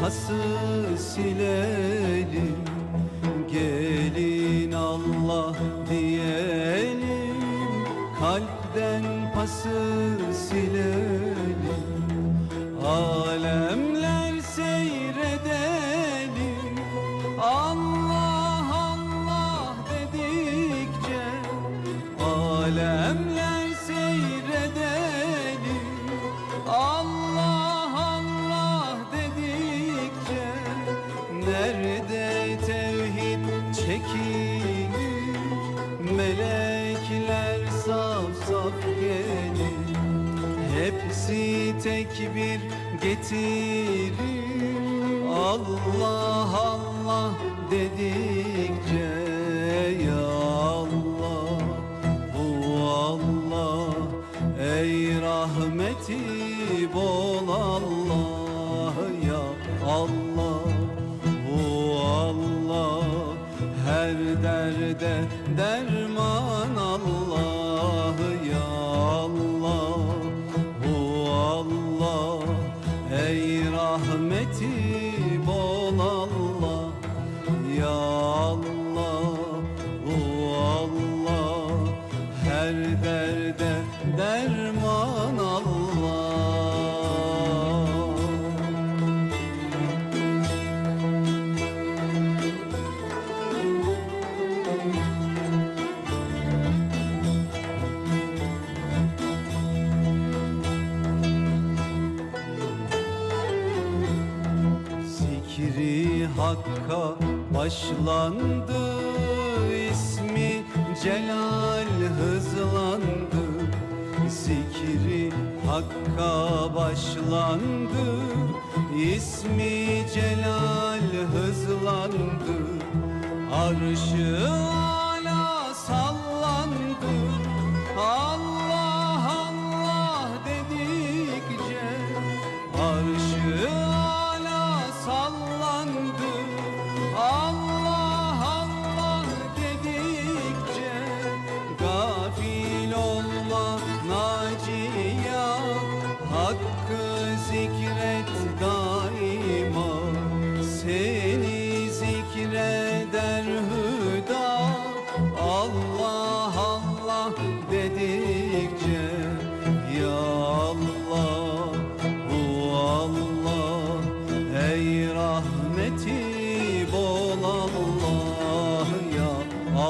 pası silelim. Gelin Allah diyelim. Kalpten pası silelim. Alemler Hepsi tekbir getirir Allah Allah dedikçe Ya Allah bu Allah Ey rahmeti bol Allah Ya Allah bu Allah Her derde derman rahmeti bol Allah Hakk'a başlandı ismi Celal hızlandı. Zikri Hakk'a başlandı ismi Celal hızlandı. Arşı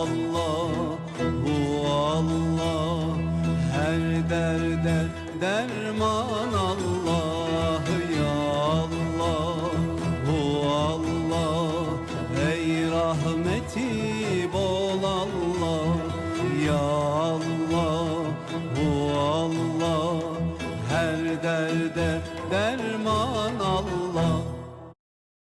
Allah Hu Allah Her derde derman Allah Ya Allah Hu Allah Ey rahmetin